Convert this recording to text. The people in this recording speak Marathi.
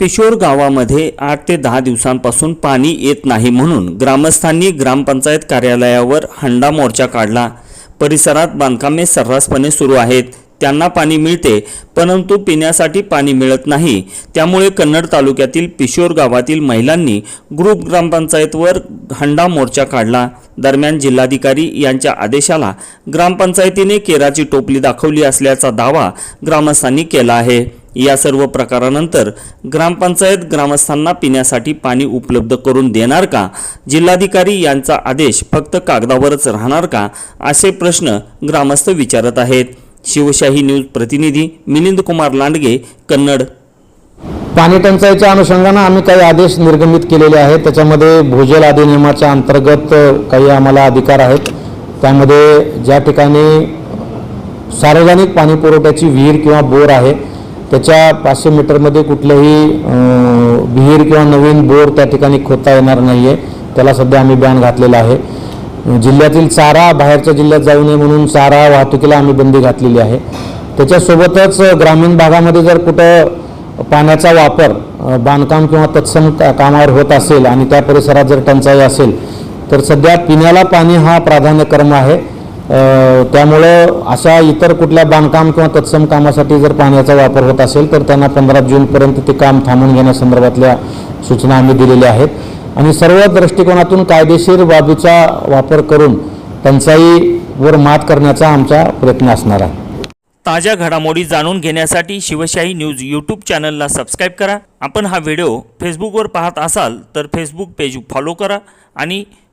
पिशोर गावामध्ये आठ ते दहा दिवसांपासून पाणी येत नाही म्हणून ग्रामस्थांनी ग्रामपंचायत कार्यालयावर हंडा मोर्चा काढला. परिसरात बांधकामे सर्रासपणे सुरू आहेत. त्यांना पाणी मिळते परंतु पिण्यासाठी पाणी मिळत नाही. त्यामुळे कन्नड तालुक्यातील पिशोर गावातील महिलांनी ग्रुप ग्रामपंचायतवर हंडा मोर्चा काढला. दरम्यान जिल्हाधिकारी यांच्या आदेशाला ग्रामपंचायतीने केराची टोपली दाखवली असल्याचा दावा ग्रामस्थांनी केला आहे. या सर्व प्रकारानंतर ग्रामपंचायत ग्रामस्थांना पिण्यासाठी पाणी उपलब्ध करून देणार का? जिल्हाधिकारी यांचा आदेश फक्त कागदावरच राहणार का? असे प्रश्न ग्रामस्थ विचारत आहेत. शिवशाही न्यूज प्रतिनिधी मिलिंद कुमार लांडगे कन्नड. पाणी टंचाईच्या अनुषंगानं आम्ही काही आदेश निर्गमित केलेले आहेत. त्याच्यामध्ये भूजल अधिनियमाच्या अंतर्गत काही आम्हाला अधिकार आहेत. त्यामध्ये ज्या ठिकाणी सार्वजनिक पाणी पुरवठ्याची विहीर किंवा बोर आहे त्याच्या पाचशे मीटरमध्ये कुठलंही विहीर किंवा नवीन बोर त्या ठिकाणी खोदता येणार नाही आहे त्याला सध्या आम्ही बॅन घातलेला आहे. जिल्ह्यातील चारा बाहेरच्या जिल्ह्यात जाऊ नये म्हणून चारा वाहतुकीला आम्ही बंदी घातलेली आहे. त्याच्यासोबतच ग्रामीण भागामध्ये जर कुठं पाण्याचा वापर बांधकाम किंवा तत्सम कामावर होत असेल आणि त्या परिसरात जर टंचाई असेल तर सध्या पिण्याला पाणी हा प्राधान्यक्रम आहे. त्यामुळं अशा इतर कुठल्या बांधकाम किंवा तत्सम कामासाठी जर पाण्याचा वापर होत असेल तर त्यांना पंधरा जूनपर्यंत ते काम थांबून घेण्यासंदर्भातल्या सूचना आम्ही दिलेल्या आहेत. आणि सर्व दृष्टिकोनातून कायदेशीर बाबीचा वापर करून टंचाईवर मात करण्याचा आमचा प्रयत्न असणार आहे. ताज्या घडामोडी जाणून घेण्यासाठी शिवशाही न्यूज यूट्यूब चॅनलला सबस्क्राईब करा. आपण हा व्हिडिओ फेसबुकवर पाहत असाल तर फेसबुक पेज फॉलो करा आणि